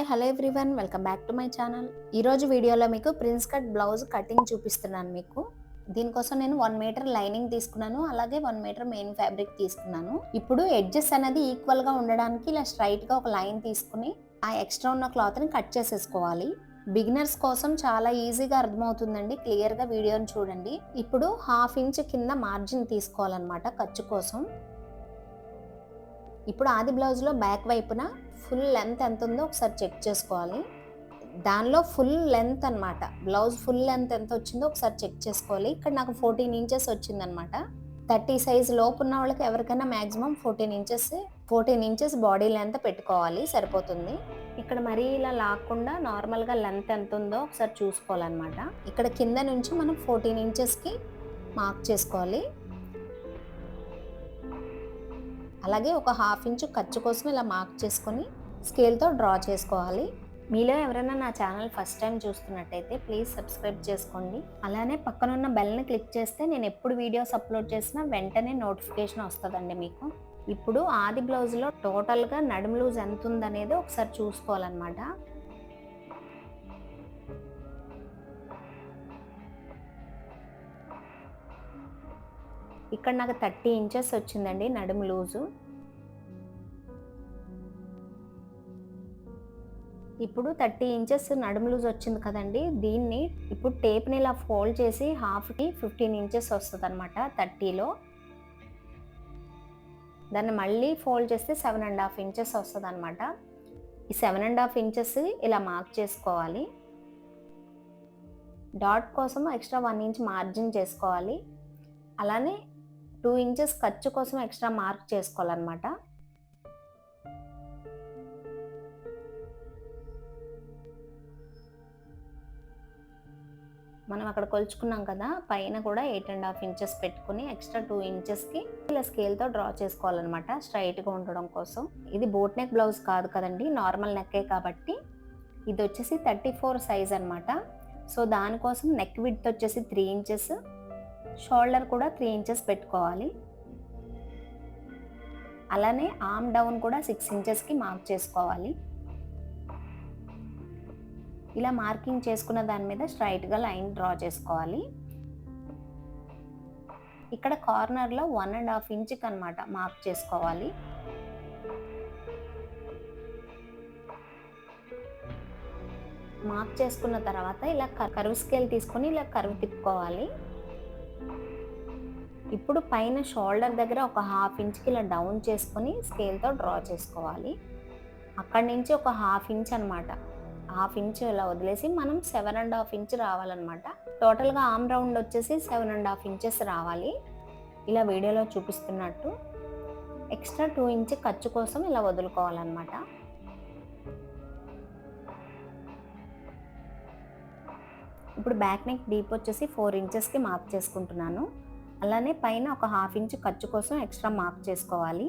Hi hello everyone. Welcome back to my channel. ఈరోజు వీడియోలో మీకు ప్రిన్స్ కట్ బ్లౌజ్ కటింగ్ చూపిస్తున్నాను మీకు. దీనికోసం నేను వన్ మీటర్ లైనింగ్ తీసుకున్నాను అలాగే వన్ మీటర్ మెయిన్ ఫ్యాబ్రిక్ తీసుకున్నాను. ఇప్పుడు ఎడ్జెస్ అనేది ఈక్వల్గా ఉండడానికి ఇలా స్ట్రైట్గా ఒక లైన్ తీసుకుని ఆ ఎక్స్ట్రా ఉన్న క్లాత్ని కట్ చేసేసుకోవాలి. బిగినర్స్ కోసం చాలా ఈజీగా అర్థమవుతుందండి. క్లియర్గా వీడియోని చూడండి. ఇప్పుడు హాఫ్ ఇంచ్ కింద మార్జిన్ తీసుకోవాలన్నమాట ఖర్చు కోసం. ఇప్పుడు ఆది బ్లౌజ్లో బ్యాక్ వైపున ఫుల్ లెంత్ ఎంత ఉందో ఒకసారి చెక్ చేసుకోవాలి. దానిలో ఫుల్ లెంత్ అనమాట బ్లౌజ్ ఫుల్ లెంత్ ఎంత వచ్చిందో ఒకసారి చెక్ చేసుకోవాలి. ఇక్కడ నాకు ఫోర్టీన్ ఇంచెస్ వచ్చిందనమాట థర్టీ సైజ్ లోపు ఉన్న వాళ్ళకి ఎవరికైనా maximum fourteen inches fourteen inches body length పెట్టుకోవాలి. సరిపోతుంది. ఇక్కడ మరీ ఇలా లాక్కుండా నార్మల్గా లెంత్ ఎంత ఉందో ఒకసారి చూసుకోవాలన్నమాట. ఇక్కడ కింద నుంచి మనం ఫోర్టీన్ ఇంచెస్కి మార్క్ చేసుకోవాలి. అలాగే ఒక హాఫ్ ఇంచు ఖర్చు కోసం ఇలా మార్క్ చేసుకొని స్కేల్తో డ్రా చేసుకోవాలి. మీలో ఎవరైనా నా ఛానల్ ఫస్ట్ టైం చూస్తున్నట్టయితే ప్లీజ్ సబ్స్క్రైబ్ చేసుకోండి. అలానే పక్కనున్న బెల్ని క్లిక్ చేస్తే నేను ఎప్పుడు వీడియోస్ అప్లోడ్ చేసినా వెంటనే నోటిఫికేషన్ వస్తుందండి మీకు. ఇప్పుడు ఆది బ్లౌజ్లో టోటల్గా నడుము లూజ్ ఎంత ఉందనేది ఒకసారి చూసుకోవాలన్నమాట. ఇక్కడ నాకు థర్టీ ఇంచెస్ వచ్చిందండి నడుము లూజు. ఇప్పుడు థర్టీ ఇంచెస్ నడుము లూజ్ వచ్చింది కదండి దీన్ని ఇప్పుడు టేప్ని ఇలా ఫోల్డ్ చేసి హాఫ్కి ఫిఫ్టీన్ ఇంచెస్ వస్తుంది అనమాట థర్టీలో. దాన్ని మళ్ళీ ఫోల్డ్ చేస్తే సెవెన్ అండ్ హాఫ్ ఇంచెస్ వస్తుంది అనమాట ఈ సెవెన్ అండ్ హాఫ్ ఇంచెస్ ఇలా మార్క్ చేసుకోవాలి. డాట్ కోసం ఎక్స్ట్రా వన్ ఇంచ్ మార్జిన్ చేసుకోవాలి. అలానే టూ ఇంచెస్ ఖర్చు కోసం ఎక్స్ట్రా మార్క్ చేసుకోవాలన్నమాట. మనం అక్కడ కొలుచుకున్నాం కదా పైన కూడా ఎయిట్ అండ్ హాఫ్ ఇంచెస్ పెట్టుకుని ఎక్స్ట్రా టూ ఇంచెస్కి ఇలా స్కేల్తో డ్రా చేసుకోవాలన్నమాట స్ట్రైట్గా ఉండడం కోసం. ఇది బోట్ నెక్ బ్లౌజ్ కాదు కదండి నార్మల్ నెక్కే కాబట్టి ఇది వచ్చేసి థర్టీ ఫోర్ సైజ్ అనమాట సో దానికోసం నెక్ విడ్త్ వచ్చేసి త్రీ ఇంచెస్ షోల్డర్ కూడా త్రీ ఇంచెస్ పెట్టుకోవాలి. అలానే ఆమ్ డౌన్ కూడా సిక్స్ ఇంచెస్కి మార్క్ చేసుకోవాలి. ఇలా మార్కింగ్ చేసుకున్న దాని మీద స్ట్రైట్గా లైన్ డ్రా చేసుకోవాలి. ఇక్కడ కార్నర్లో వన్ అండ్ హాఫ్ ఇంచ్కి అనమాట మార్క్ చేసుకోవాలి. మార్క్ చేసుకున్న తర్వాత ఇలా కరువు స్కేల్ తీసుకొని ఇలా కరువు తిప్పుకోవాలి. ఇప్పుడు పైన షోల్డర్ దగ్గర ఒక హాఫ్ ఇంచ్కి ఇలా డౌన్ చేసుకొని స్కేల్తో డ్రా చేసుకోవాలి. అక్కడి నుంచి ఒక హాఫ్ ఇంచ్ అనమాట హాఫ్ ఇంచ్ ఇలా వదిలేసి మనం సెవెన్ అండ్ హాఫ్ ఇంచ్ రావాలన్నమాట. టోటల్గా ఆమ్ రౌండ్ వచ్చేసి సెవెన్ అండ్ హాఫ్ ఇంచెస్ రావాలి. ఇలా వీడియోలో చూపిస్తున్నట్టు ఎక్స్ట్రా టూ ఇంచ్ ఖర్చు కోసం ఇలా వదులుకోవాలన్నమాట. ఇప్పుడు బ్యాక్ నెక్ డీప్ వచ్చేసి ఫోర్ ఇంచెస్కి మార్క్ చేసుకుంటున్నాను. అలానే పైన ఒక హాఫ్ ఇంచ్ ఖర్చు కోసం ఎక్స్ట్రా మార్క్ చేసుకోవాలి.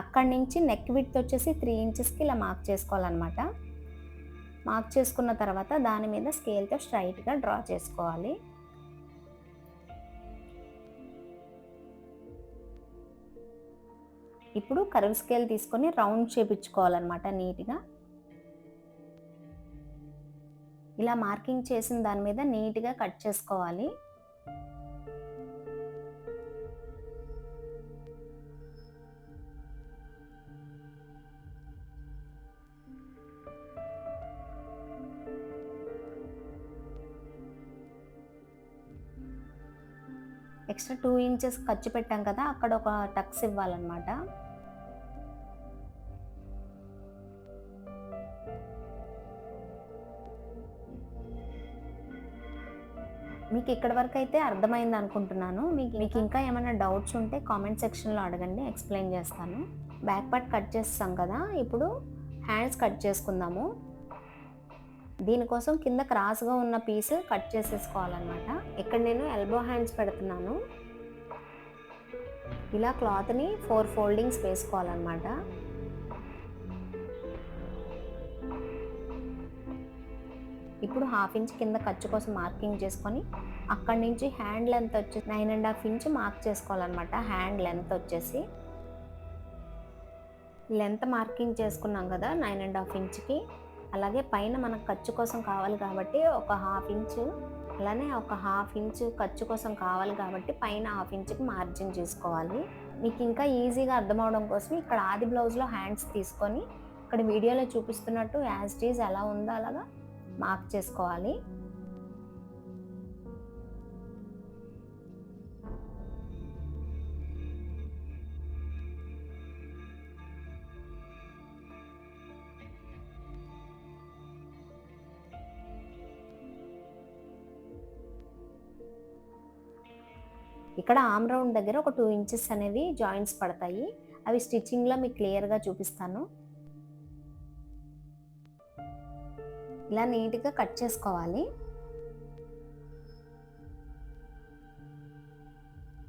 అక్కడి నుంచి నెక్ విడ్త్ వచ్చేసి త్రీ ఇంచెస్కి ఇలా మార్క్ చేసుకోవాలన్నమాట. మార్క్ చేసుకున్న తర్వాత దాని మీద స్కేల్తో స్ట్రైట్గా డ్రా చేసుకోవాలి. ఇప్పుడు కర్వ్ స్కేల్ తీసుకొని రౌండ్ చేపించుకోవాలన్నమాట నీట్గా. ఇలా మార్కింగ్ చేసిన దాని మీద నీట్గా కట్ చేసుకోవాలి. ఎక్స్ట్రా టూ ఇంచెస్ ఖర్చు పెట్టాం కదా అక్కడ ఒక టక్స్ ఇవ్వాలన్నమాట. మీకు ఇక్కడ వరకు అయితే అర్థమైంది అనుకుంటున్నాను. మీకు మీకు ఇంకా ఏమైనా డౌట్స్ ఉంటే కామెంట్ సెక్షన్లో అడగండి ఎక్స్ప్లెయిన్ చేస్తాను. బ్యాక్ పార్ట్ కట్ చేస్తాం కదా ఇప్పుడు హ్యాండ్స్ కట్ చేసుకుందాము. దీనికోసం కింద క్రాస్గా ఉన్న పీస్ కట్ చేసేసుకోవాలన్నమాట. ఇక్కడ నేను ఎల్బో హ్యాండ్స్ పెడుతున్నాను. ఇలా క్లాత్ని ఫోర్ ఫోల్డింగ్స్ వేసుకోవాలన్నమాట. ఇప్పుడు హాఫ్ ఇంచ్ కింద ఖర్చు కోసం మార్కింగ్ చేసుకొని అక్కడి నుంచి హ్యాండ్ లెంత్ వచ్చి nine and half inch mark చేసుకోవాలన్నమాట. హ్యాండ్ లెంత్ వచ్చేసి. లెంత్ మార్కింగ్ చేసుకున్నాం కదా నైన్ అండ్ హాఫ్ ఇంచ్కి. అలాగే పైన మనకు ఖర్చు కోసం కావాలి కాబట్టి ఒక హాఫ్ ఇంచు అలానే ఒక హాఫ్ ఇంచు ఖర్చు కోసం కావాలి కాబట్టి పైన హాఫ్ ఇంచుకి మార్జిన్ చేసుకోవాలి. మీకు ఇంకా ఈజీగా అర్థమవడం కోసం ఇక్కడ ఆది బ్లౌజ్లో హ్యాండ్స్ తీసుకొని ఇక్కడ వీడియోలో చూపిస్తున్నట్టు యాజ్ డీజ్ ఎలా ఉందో అలాగా మార్క్ చేసుకోవాలి. ఇక్కడ ఆమ్ రౌండ్ దగ్గర ఒక టూ ఇంచెస్ అనేవి జాయింట్స్ పడతాయి. అవి స్టిచ్చింగ్లో మీకు క్లియర్గా చూపిస్తాను. ఇలా నీట్గా కట్ చేసుకోవాలి.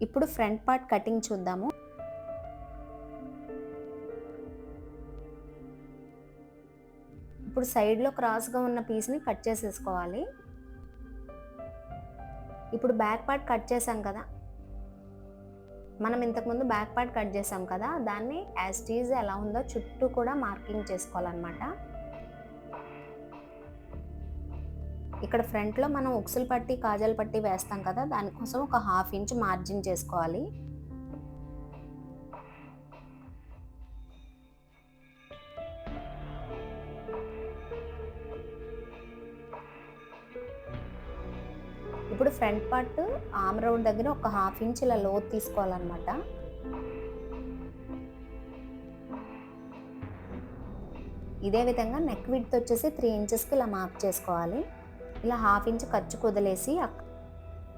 ఇప్పుడు ఫ్రంట్ పార్ట్ కటింగ్ చూద్దాము. ఇప్పుడు సైడ్లో క్రాస్గా ఉన్న పీస్ని కట్ చేసేసుకోవాలి. ఇప్పుడు బ్యాక్ పార్ట్ కట్ చేసాం కదా. మనం ఇంతకుముందు బ్యాక్ పార్ట్ కట్ చేసాం కదా దాన్ని యాజ్ టీజ్ ఎలా ఉందో చుట్టూ కూడా మార్కింగ్ చేసుకోవాలన్నమాట. ఇక్కడ ఫ్రంట్లో మనం ఉక్సులు పట్టి కాజల్ పట్టి వేస్తాం కదా దానికోసం ఒక హాఫ్ ఇంచ్ మార్జిన్ చేసుకోవాలి. ఫ్రంట్ పార్ట్ ఆమ్ రౌండ్ దగ్గర ఒక హాఫ్ ఇంచ్ ఇలా లోతు తీసుకోవాలన్నమాట. ఇదే విధంగా నెక్ విడ్త్ వచ్చేసి త్రీ ఇంచెస్కి ఇలా మార్క్ చేసుకోవాలి. ఇలా హాఫ్ ఇంచ్ ఖర్చు కుదిలేసి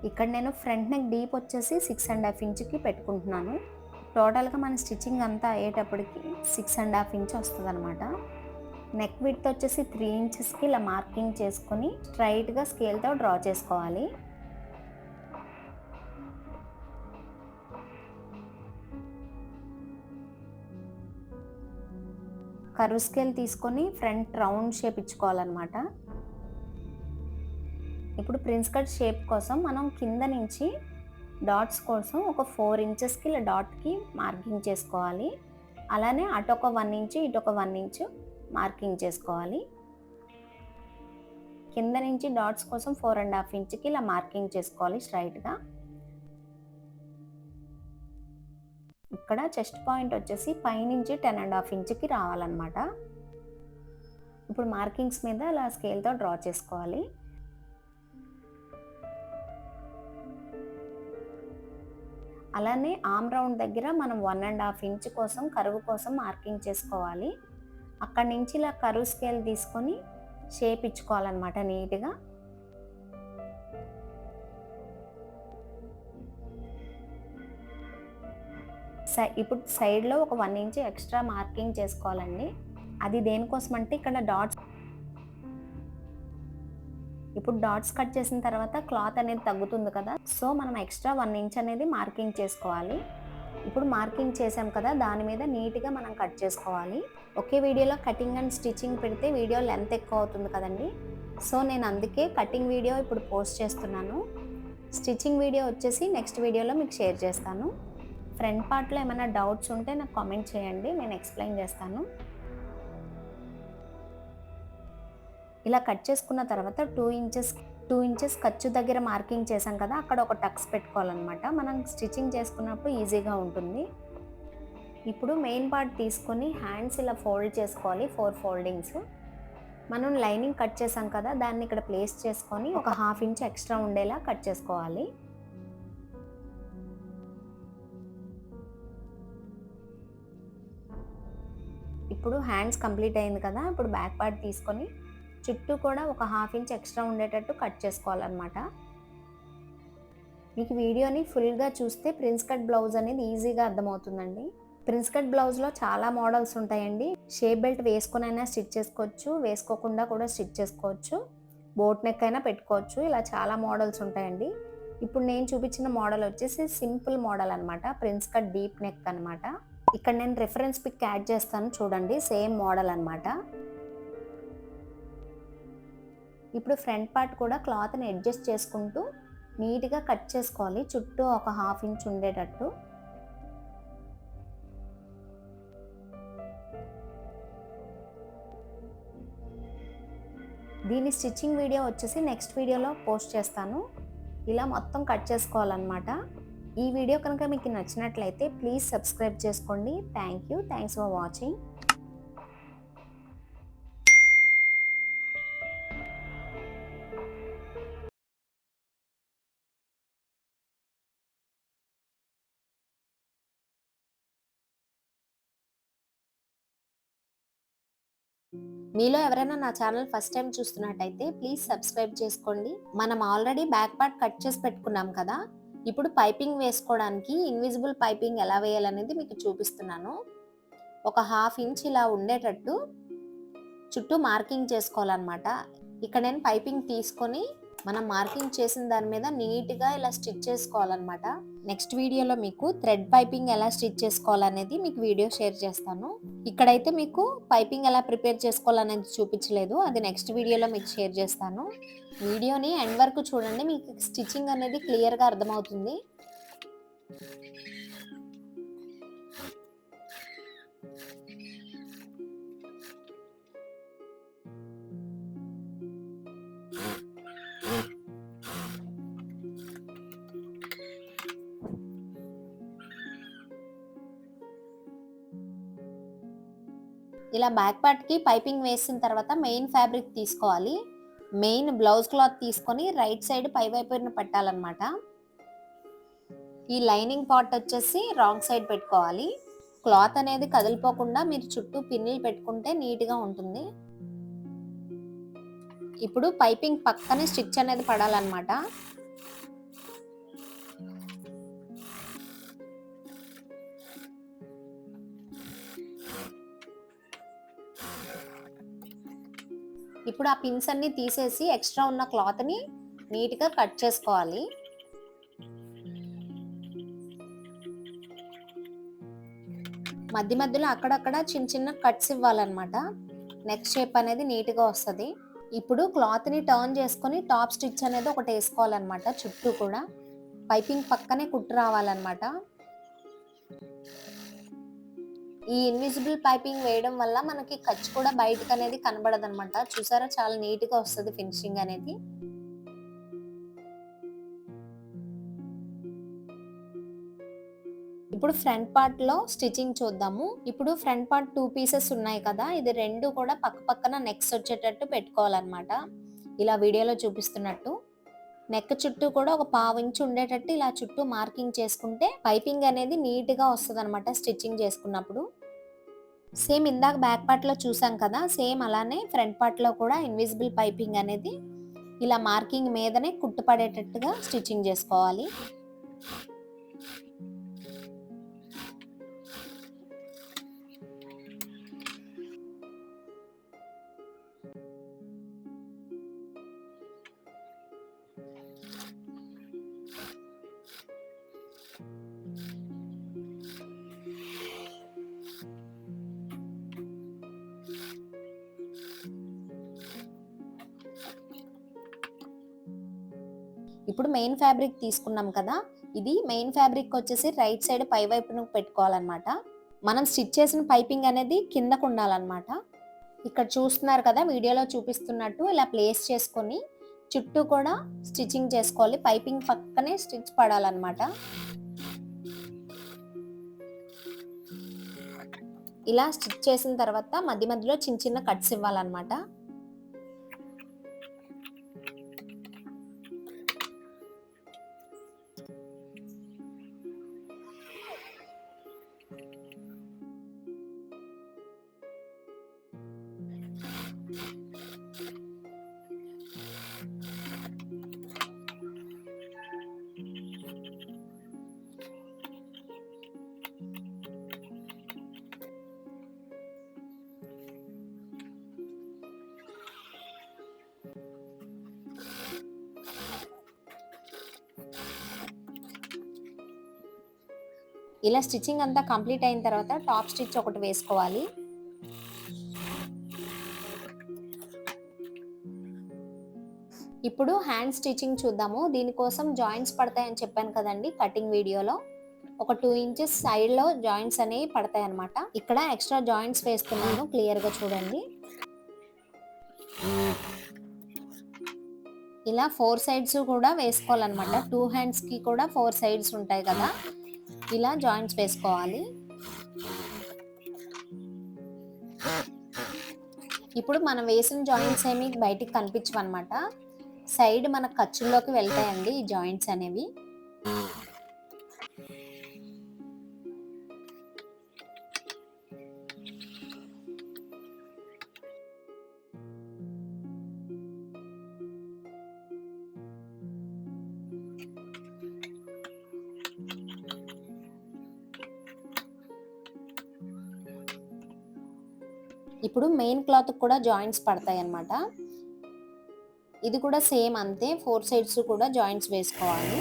ఇక్కడ నేను ఫ్రంట్ నెక్ డీప్ వచ్చేసి సిక్స్ అండ్ హాఫ్ ఇంచ్కి పెట్టుకుంటున్నాను. టోటల్గా మన స్టిచ్చింగ్ అంతా అయ్యేటప్పటికి సిక్స్ అండ్ హాఫ్ ఇంచ్ వస్తుంది అనమాట నెక్ విడ్త్ వచ్చేసి త్రీ ఇంచెస్కి ఇలా మార్కింగ్ చేసుకొని స్ట్రైట్గా స్కేల్తో డ్రా చేసుకోవాలి. కరువు స్కేల్ తీసుకొని ఫ్రంట్ రౌండ్ షేప్ ఇచ్చుకోవాలన్నమాట. ఇప్పుడు ప్రిన్స్ కట్ షేప్ కోసం మనం కింద నుంచి డాట్స్ కోసం ఒక ఫోర్ ఇంచెస్కి ఇలా డాట్కి మార్కింగ్ చేసుకోవాలి. అలానే అటు ఒక వన్ ఇంచు ఇటు ఒక వన్ ఇంచు మార్కింగ్ చేసుకోవాలి. కింద నుంచి డాట్స్ కోసం ఫోర్ అండ్ హాఫ్ ఇంచ్కి ఇలా మార్కింగ్ చేసుకోవాలి స్ట్రైట్గా. ఇక్కడ చెస్ట్ పాయింట్ వచ్చేసి పైనుంచి టెన్ అండ్ హాఫ్ ఇంచ్కి రావాలన్నమాట. ఇప్పుడు మార్కింగ్స్ మీద అలా స్కేల్తో డ్రా చేసుకోవాలి. అలానే ఆమ్ రౌండ్ దగ్గర మనం వన్ అండ్ హాఫ్ ఇంచ్ కోసం కరువు కోసం మార్కింగ్ చేసుకోవాలి. అక్కడి నుంచి ఇలా కరువు స్కేల్ తీసుకొని షేప్ ఇచ్చుకోవాలన్నమాట నీట్గా. సై ఇప్పుడు సైడ్లో ఒక వన్ ఇంచ్ ఎక్స్ట్రా మార్కింగ్ చేసుకోవాలండి. అది దేనికోసం అంటే ఇక్కడ డాట్స్ ఇప్పుడు డాట్స్ కట్ చేసిన తర్వాత క్లాత్ అనేది తగ్గుతుంది కదా. సో మనం ఎక్స్ట్రా వన్ ఇంచ్ అనేది మార్కింగ్ చేసుకోవాలి. ఇప్పుడు మార్కింగ్ చేసాం కదా దాని మీద నీట్గా మనం కట్ చేసుకోవాలి. ఒకే వీడియోలో కటింగ్ అండ్ స్టిచ్చింగ్ పెడితే వీడియో లెంత్ ఎక్కువ అవుతుంది కదండి. సో నేను అందుకే కటింగ్ వీడియో ఇప్పుడు పోస్ట్ చేస్తున్నాను. స్టిచ్చింగ్ వీడియో వచ్చేసి నెక్స్ట్ వీడియోలో మీకు షేర్ చేస్తాను. ఫ్రంట్ పార్ట్లో ఏమైనా డౌట్స్ ఉంటే నాకు కామెంట్ చేయండి నేను ఎక్స్ప్లెయిన్ చేస్తాను. ఇలా కట్ చేసుకున్న తర్వాత టూ ఇంచెస్ టూ ఇంచెస్ ఖర్చు దగ్గర మార్కింగ్ చేసాం కదా అక్కడ ఒక టక్స్ పెట్టుకోవాలన్నమాట. మనం స్టిచ్చింగ్ చేసుకున్నప్పుడు ఈజీగా ఉంటుంది. ఇప్పుడు మెయిన్ పార్ట్ తీసుకొని హ్యాండ్స్ ఇలా ఫోల్డ్ చేసుకోవాలి ఫోర్ ఫోల్డింగ్స్. మనం లైనింగ్ కట్ చేసాం కదా దాన్ని ఇక్కడ ప్లేస్ చేసుకొని ఒక హాఫ్ ఇంచ్ ఎక్స్ట్రా ఉండేలా కట్ చేసుకోవాలి. ఇప్పుడు హ్యాండ్స్ కంప్లీట్ అయింది కదా ఇప్పుడు బ్యాక్ పార్ట్ తీసుకొని చుట్టూ కూడా ఒక హాఫ్ ఇంచ్ ఎక్స్ట్రా ఉండేటట్టు కట్ చేసుకోవాలన్నమాట. మీకు వీడియోని ఫుల్గా చూస్తే ప్రిన్స్ కట్ బ్లౌజ్ అనేది ఈజీగా అర్థమవుతుందండి. ప్రిన్స్ కట్ బ్లౌజ్లో చాలా మోడల్స్ ఉంటాయండి. షేప్ బెల్ట్ వేసుకునైనా స్టిచ్ చేసుకోవచ్చు వేసుకోకుండా కూడా స్టిచ్ చేసుకోవచ్చు బోట్ నెక్ అయినా పెట్టుకోవచ్చు ఇలా చాలా మోడల్స్ ఉంటాయండి. ఇప్పుడు నేను చూపించిన మోడల్ వచ్చేసి సింపుల్ మోడల్ అనమాట ప్రిన్స్ కట్ డీప్ నెక్ అనమాట ఇక్కడ నేను రిఫరెన్స్ పిక్ యాడ్ చేస్తాను చూడండి సేమ్ మోడల్ అనమాట ఇప్పుడు ఫ్రంట్ పార్ట్ కూడా క్లాత్ని అడ్జస్ట్ చేసుకుంటూ నీట్గా కట్ చేసుకోవాలి. చుట్టూ ఒక హాఫ్ ఇంచ్ ఉండేటట్టు. దీని స్టిచ్చింగ్ వీడియో వచ్చేసి నెక్స్ట్ వీడియోలో పోస్ట్ చేస్తాను. ఇలా మొత్తం కట్ చేసుకోవాలన్నమాట. ఈ వీడియో కనుక మీకు నచ్చినట్లయితే ప్లీజ్ సబ్స్క్రైబ్ చేసుకోండి. Thank you thanks for watching మీలో ఎవరైనా నా ఛానల్ ఫస్ట్ టైం చూస్తున్నట్టయితే ప్లీజ్ సబ్స్క్రైబ్ చేసుకోండి. మనం ఆల్రెడీ బ్యాక్ పార్ట్ కట్ చేసి పెట్టుకున్నాం కదా. ఇప్పుడు పైపింగ్ వేసుకోవడానికి ఇన్విజిబుల్ పైపింగ్ ఎలా వేయాలనేది మీకు చూపిస్తున్నాను. ఒక హాఫ్ ఇంచ్ ఇలా ఉండేటట్టు చుట్టూ మార్కింగ్ చేసుకోవాలన్నమాట. ఇక్కడ నేను పైపింగ్ తీసుకొని మనం మార్కింగ్ చేసిన దాని మీద నీట్గా ఇలా స్టిచ్ చేసుకోవాలన్నమాట. నెక్స్ట్ వీడియోలో మీకు థ్రెడ్ పైపింగ్ ఎలా స్టిచ్ చేసుకోవాలనేది మీకు వీడియో షేర్ చేస్తాను. ఇక్కడైతే మీకు పైపింగ్ ఎలా ప్రిపేర్ చేసుకోవాలనేది చూపించలేదు. అది నెక్స్ట్ వీడియోలో మీకు షేర్ చేస్తాను. వీడియోని ఎండ్ వరకు చూడండి. మీకు స్టిచ్చింగ్ అనేది క్లియర్గా అర్థమవుతుంది. బ్యాక్ పార్ట్కి పైపింగ్ వేసిన తర్వాత మెయిన్ ఫ్యాబ్రిక్ తీసుకోవాలి. మెయిన్ బ్లౌజ్ క్లాత్ తీసుకొని రైట్ సైడ్ పై వైపున పెట్టాలన్నమాట. ఈ లైనింగ్ పార్ట్ వచ్చేసి రాంగ్ సైడ్ పెట్టుకోవాలి. క్లాత్ అనేది కదిలిపోకుండా మీరు చుట్టూ పిన్నులు పెట్టుకుంటే నీట్గా ఉంటుంది. ఇప్పుడు పైపింగ్ పక్కనే స్టిచ్ అనేది పడాలన్నమాట. ఇప్పుడు ఆ పిన్స్ అన్ని తీసేసి ఎక్స్ట్రా ఉన్న క్లాత్ని నీట్గా కట్ చేసుకోవాలి. మధ్య మధ్యలో అక్కడక్కడ చిన్న చిన్న కట్స్ ఇవ్వాలన్నమాట. నెక్ షేప్ అనేది నీట్గా వస్తుంది. ఇప్పుడు క్లాత్ని టర్న్ చేసుకొని టాప్ స్టిచ్ అనేది ఒకటి వేసుకోవాలన్నమాట చుట్టూ కూడా. పైపింగ్ పక్కనే కుట్టు రావాలన్నమాట. ఈ ఇన్విజిబుల్ పైపింగ్ వేయడం వల్ల మనకి ఖర్చు కూడా బయటకు అనేది కనబడదు అనమాట చూసారా? చాలా నీట్గా వస్తుంది ఫినిషింగ్ అనేది. ఇప్పుడు ఫ్రంట్ పార్ట్లో స్టిచ్చింగ్ చూద్దాము. ఇప్పుడు ఫ్రంట్ పార్ట్ టూ పీసెస్ ఉన్నాయి కదా? ఇది రెండు కూడా పక్క పక్కన నెక్స్ట్ వచ్చేటట్టు పెట్టుకోవాలన్నమాట. ఇలా వీడియోలో చూపిస్తున్నట్టు. నెక్ చుట్టూ కూడా ఒక పావు ఇంచు ఉండేటట్టు ఇలా చుట్టూ మార్కింగ్ చేసుకుంటే పైపింగ్ అనేది నీట్గా వస్తుంది అనమాట స్టిచ్చింగ్ చేసుకున్నప్పుడు. సేమ్ ఇందాక బ్యాక్ పార్ట్లో చూసాం కదా సేమ్ అలానే ఫ్రంట్ పార్ట్లో కూడా ఇన్విజిబుల్ పైపింగ్ అనేది ఇలా మార్కింగ్ మీదనే కుట్టుపడేటట్టుగా స్టిచ్చింగ్ చేసుకోవాలి. ఇప్పుడు మెయిన్ ఫ్యాబ్రిక్ తీసుకున్నాం కదా ఇది మెయిన్ ఫ్యాబ్రిక్ వచ్చేసి రైట్ సైడ్ పై వైపున పెట్టుకోవాలన్నమాట. మనం స్టిచ్ చేసిన పైపింగ్ అనేది కిందకు ఉండాలన్నమాట. ఇక్కడ చూస్తున్నారు కదా వీడియోలో చూపిస్తున్నట్టు ఇలా ప్లేస్ చేసుకొని చుట్టూ కూడా స్టిచ్చింగ్ చేసుకోవాలి. పైపింగ్ పక్కనే స్టిచ్ పడాలన్నమాట. ఇలా స్టిచ్ చేసిన తర్వాత మధ్య మధ్యలో చిన్న చిన్న కట్స్ ఇవ్వాలన్నమాట. ఇలా స్టిచ్చింగ్ అంతా కంప్లీట్ అయిన తర్వాత టాప్ స్టిచ్ ఒకటి వేసుకోవాలి. ఇప్పుడు హ్యాండ్ స్టిచ్చింగ్ చూద్దాము. దీనికోసం జాయింట్స్ పడతాయని చెప్పాను కదండి కటింగ్ వీడియోలో. ఒక టూ ఇంచెస్ సైడ్లో జాయింట్స్ అనేవి పడతాయి అనమాట ఇక్కడ ఎక్స్ట్రా జాయింట్స్ వేస్తున్నాను క్లియర్గా చూడండి. ఇలా ఫోర్ సైడ్స్ కూడా వేసుకోవాలన్నమాట. టూ హ్యాండ్స్కి కూడా ఫోర్ సైడ్స్ ఉంటాయి కదా. ఇలా జాయింట్స్ వేసుకోవాలి. ఇప్పుడు మనం వేసిన జాయింట్స్ ఏమి బయటికి కనిపించవన్నమాట. సైడ్ మన ఖర్చుల్లోకి వెళ్తాయండి ఈ జాయింట్స్ అనేవి. ప్లెయిన్ క్లాత్ కూడా జాయింట్స్ పడతాయి అన్నమాట ఇది కూడా సేమ్ అంతే. ఫోర్ సైడ్స్ కూడా జాయింట్స్ వేసుకోవాలి.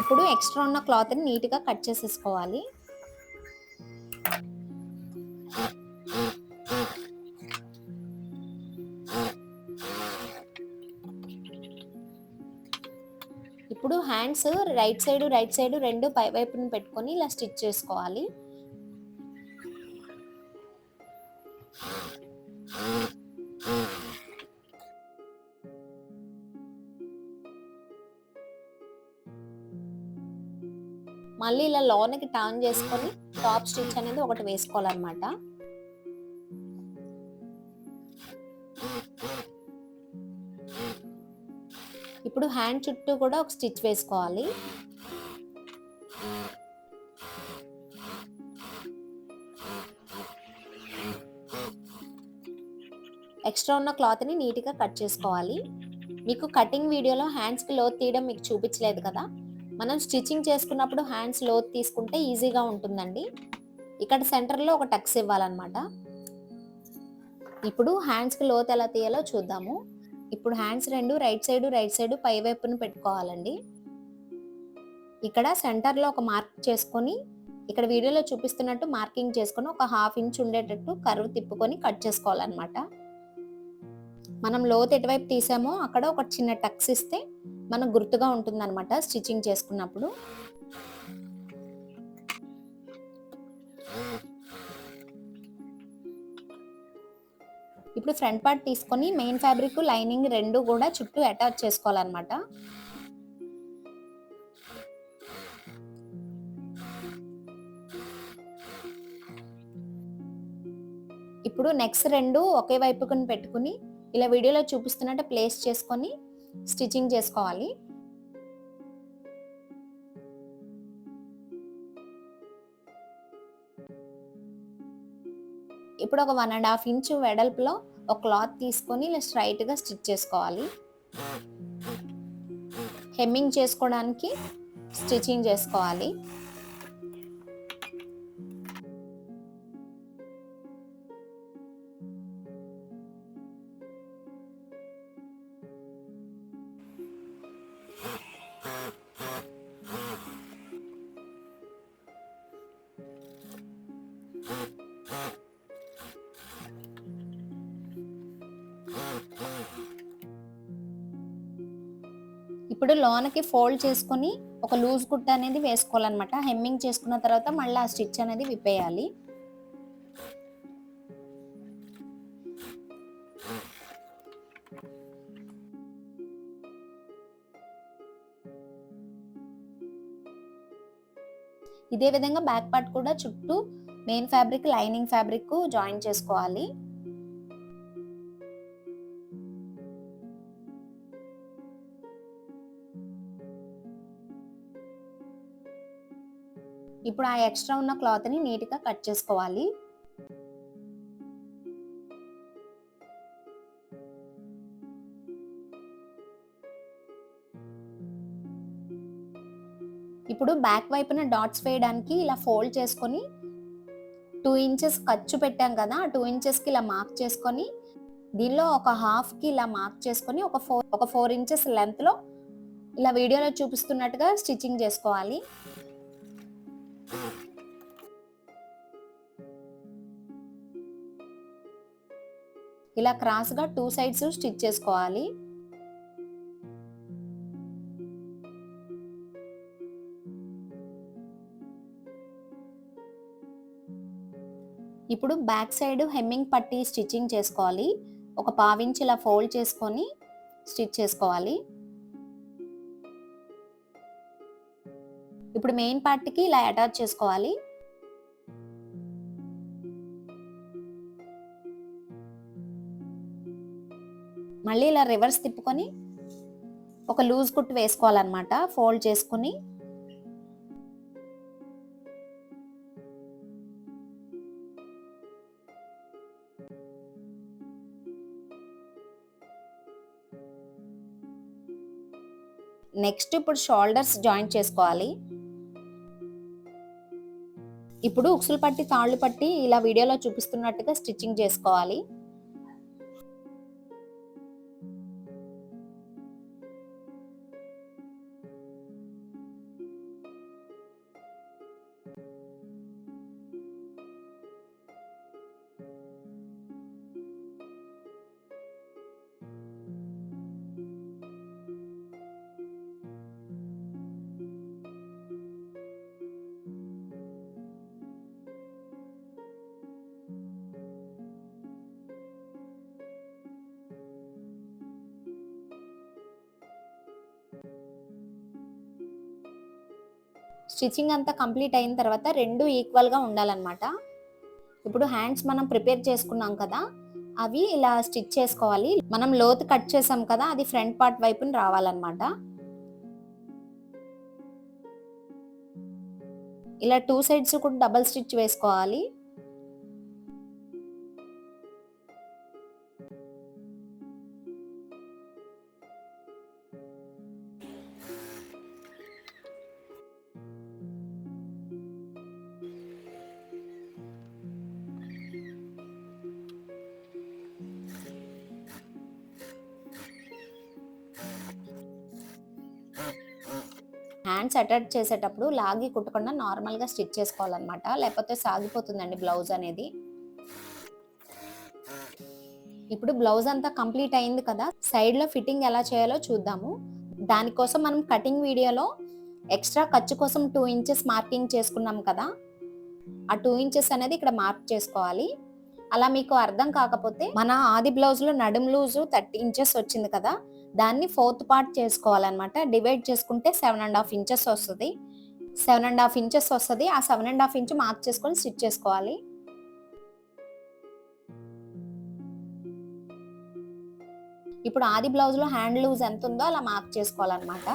ఇప్పుడు ఎక్స్ట్రా ఉన్న క్లాత్ని నీట్గా కట్ చేసేసుకోవాలి. ఇప్పుడు hands right side right side రెండు పై వైపుని పెట్టుకొని ఇలా స్టిచ్ చేసుకోవాలి. మళ్ళీ ఇలా లోనకి టర్న్ చేసుకొని టాప్ స్టిచ్ అనేది ఒకటి వేసుకోవాలన్నమాట. ఇప్పుడు హ్యాండ్ చుట్టూ కూడా ఒక స్టిచ్ వేసుకోవాలి. ఎక్స్ట్రా ఉన్న క్లాత్ని నీట్గా కట్ చేసుకోవాలి. మీకు కటింగ్ వీడియోలో హ్యాండ్స్కి లోత్ తీయడం మీకు చూపించలేదు కదా? మనం స్టిచ్చింగ్ చేసుకున్నప్పుడు హ్యాండ్స్ లోత్ తీసుకుంటే ఈజీగా ఉంటుందండి. ఇక్కడ సెంటర్లో ఒక టక్స్ ఇవ్వాలన్నమాట. ఇప్పుడు హ్యాండ్స్కి లోత్ ఎలా తీయాలో చూద్దాము. ఇప్పుడు హ్యాండ్స్ రెండు రైట్ సైడ్ రైట్ సైడ్ పై వైపున పెట్టుకోవాలండి. ఇక్కడ సెంటర్లో ఒక మార్క్ చేసుకొని ఇక్కడ వీడియోలో చూపిస్తున్నట్టు మార్కింగ్ చేసుకొని ఒక హాఫ్ ఇంచ్ ఉండేటట్టు కర్వ్ తిప్పుకొని కట్ చేసుకోవాలన్నమాట. మనం లోతు ఎటువైపు తీసామో అక్కడ ఒక చిన్న టక్స్ ఇస్తే మనకు గుర్తుగా ఉంటుంది అనమాట స్టిచ్చింగ్ చేసుకున్నప్పుడు. ఇప్పుడు ఫ్రంట్ పార్ట్ తీసుకొని మెయిన్ ఫ్యాబ్రిక్ లైనింగ్ రెండు కూడా చుట్టూ అటాచ్ చేసుకోవాలన్నమాట. ఇప్పుడు నెక్స్ట్ రెండు ఒకే వైపుకుని పెట్టుకుని ఇలా వీడియోలో చూపిస్తున్నట్టు ప్లేస్ చేసుకొని స్టిచ్చింగ్ చేసుకోవాలి. ఇప్పుడు ఒక వన్ అండ్ హాఫ్ ఇంచ్ వెడల్పులో ఒక క్లాత్ తీసుకొని ఇలా స్ట్రైట్గా స్టిచ్ చేసుకోవాలి. హెమ్మింగ్ చేసుకోవడానికి స్టిచ్చింగ్ చేసుకోవాలి. మనకి ఫోల్డ్ చేసుకొని ఒక లూజ్ గుట్ట అనేది వేసుకోవాలన్నమాట. హెమ్మింగ్ చేసుకున్న తర్వాత మళ్ళీ ఆ స్టిచ్ అనేది విప్పేయాలి. ఇదే విధంగా బ్యాక్ పార్ట్ కూడా చుట్టూ main fabric lining fabric join చేసుకోవాలి. ఇప్పుడు ఆ ఎక్స్ట్రా ఉన్న క్లాత్ని నీట్గా కట్ చేసుకోవాలి. ఇప్పుడు బ్యాక్ వైపున డాట్స్ వేయడానికి ఇలా ఫోల్డ్ చేసుకొని టూ ఇంచెస్ ఖర్చు పెట్టాం కదా టూ ఇంచెస్కి ఇలా మార్క్ చేసుకొని దీనిలో ఒక హాఫ్కి ఇలా మార్క్ చేసుకొని ఒక ఫోర్ ఒక ఫోర్ ఇంచెస్ లెంత్లో ఇలా వీడియోలో చూపిస్తున్నట్టుగా స్టిచ్చింగ్ చేసుకోవాలి. ఇలా క్రాస్గా టూ సైడ్స్ స్టిచ్ చేసుకోవాలి. ఇప్పుడు బ్యాక్ సైడ్ హెమ్మింగ్ పట్టి స్టిచ్చింగ్ చేసుకోవాలి. ఒక పావించి ఇలా ఫోల్డ్ చేసుకొని స్టిచ్ చేసుకోవాలి. ఇప్పుడు మెయిన్ పార్ట్కి ఇలా అటాచ్ చేసుకోవాలి. మళ్ళీ ఇలా రివర్స్ తిప్పుకొని ఒక లూజ్ కుట్టు వేసుకోవాలన్నమాట. ఫోల్డ్ చేసుకుని. నెక్స్ట్ ఇప్పుడు షోల్డర్స్ జాయింట్ చేసుకోవాలి. ఇప్పుడు ఉక్సులు పట్టి తాళ్ళు పట్టి ఇలా వీడియోలో చూపిస్తున్నట్టుగా స్టిచ్చింగ్ చేసుకోవాలి. స్టిచ్చింగ్ అంతా కంప్లీట్ అయిన తర్వాత రెండు ఈక్వల్గా ఉండాలన్నమాట. ఇప్పుడు హ్యాండ్స్ మనం ప్రిపేర్ చేసుకున్నాం కదా అవి ఇలా స్టిచ్ చేసుకోవాలి. మనం లోతు కట్ చేసాం కదా అది ఫ్రంట్ పార్ట్ వైపున రావాలన్నమాట. ఇలా టూ సైడ్స్ కూడా డబల్ స్టిచ్ వేసుకోవాలి. హ్యాండ్స్ అటాచ్ చేసేటప్పుడు లాగి కుట్టకుండా నార్మల్గా స్టిచ్ చేసుకోవాలన్నమాట. లేకపోతే సాగిపోతుందండి బ్లౌజ్ అనేది. ఇప్పుడు బ్లౌజ్ అంతా కంప్లీట్ అయింది కదా సైడ్లో ఫిట్టింగ్ ఎలా చేయాలో చూద్దాము. దానికోసం మనం కటింగ్ వీడియోలో ఎక్స్ట్రా ఖర్చు కోసం టూ ఇంచెస్ మార్కింగ్ చేసుకున్నాం కదా ఆ టూ ఇంచెస్ అనేది ఇక్కడ మార్క్ చేసుకోవాలి. అలా మీకు అర్థం కాకపోతే మన ఆది బ్లౌజ్లో నడుం లూజు థర్టీ ఇంచెస్ వచ్చింది కదా దాన్ని ఫోర్త్ పార్ట్ చేసుకోవాలన్నమాట. డివైడ్ చేసుకుంటే సెవెన్ అండ్ హాఫ్ ఇంచెస్ వస్తుంది. సెవెన్ అండ్ హాఫ్ ఇంచెస్ వస్తుంది. ఆ seven and half inch mark చేసుకొని స్టిచ్ చేసుకోవాలి. ఇప్పుడు ఆది బ్లౌజ్లో హ్యాండ్ లూజ్ ఎంత ఉందో అలా మార్క్ చేసుకోవాలన్నమాట.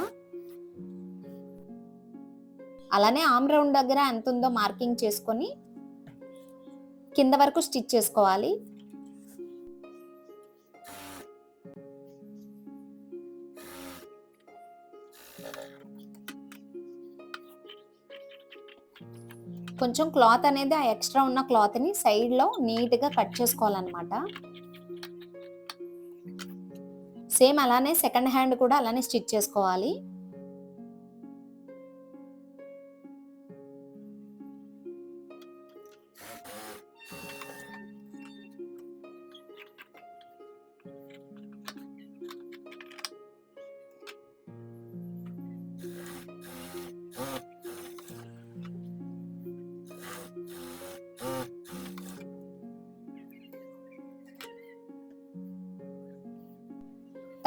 అలానే ఆమ్ రౌండ్ దగ్గర ఎంత ఉందో మార్కింగ్ చేసుకొని కింద వరకు స్టిచ్ చేసుకోవాలి. కొంచెం క్లాత్ అనేది ఆ ఎక్స్ట్రా ఉన్న క్లాత్ని సైడ్లో నీట్గా కట్ చేసుకోవాలన్నమాట. సేమ్ అలానే సెకండ్ హ్యాండ్ కూడా అలానే స్టిచ్ చేసుకోవాలి.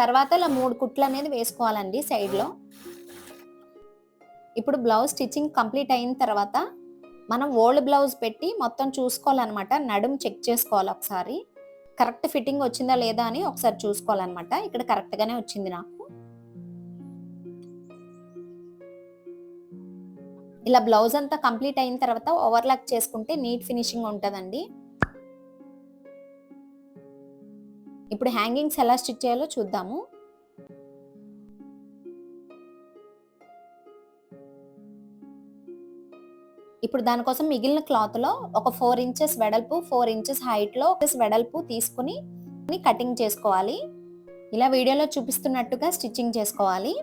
తర్వాత ఇలా మూడు కుట్లు అనేది వేసుకోవాలండి సైడ్లో. ఇప్పుడు బ్లౌజ్ స్టిచ్చింగ్ కంప్లీట్ అయిన తర్వాత మనం ఓల్డ్ బ్లౌజ్ పెట్టి మొత్తం చూసుకోవాలన్నమాట. నడుం చెక్ చేసుకోవాలి ఒకసారి. కరెక్ట్ ఫిట్టింగ్ వచ్చిందా లేదా అని ఒకసారి చూసుకోవాలన్నమాట. ఇక్కడ కరెక్ట్గానే వచ్చింది నాకు. ఇలా బ్లౌజ్ అంతా కంప్లీట్ అయిన తర్వాత ఓవర్లాక్ చేసుకుంటే నీట్ ఫినిషింగ్ ఉంటుందండి. ఇప్పుడు హ్యాంగింగ్స్ ఎలా స్టిచ్ చేయాలో చూద్దాము. ఇప్పుడు దానికోసం మిగిలిన క్లాత్లో ఒక ఫోర్ ఇంచెస్ వెడల్పు ఫోర్ ఇంచెస్ హైట్లో ఒక వెడల్పు తీసుకుని కటింగ్ చేసుకోవాలి. ఇలా వీడియోలో చూపిస్తున్నట్టుగా స్టిచ్చింగ్ చేసుకోవాలి.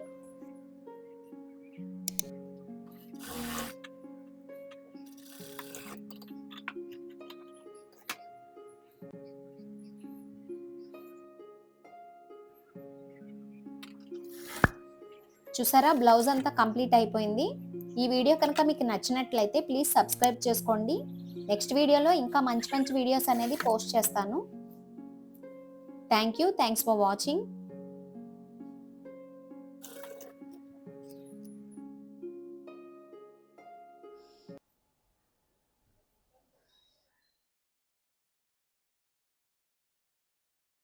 చూసారా? బ్లౌజ్ అంతా కంప్లీట్ అయిపోయింది. ఈ వీడియో కనుక మీకు నచ్చినట్లయితే ప్లీజ్ సబ్స్క్రైబ్ చేసుకోండి. నెక్స్ట్ వీడియోలో ఇంకా మంచి మంచి వీడియోస్ అనేది పోస్ట్ చేస్తాను. Thank you. Thanks for watching.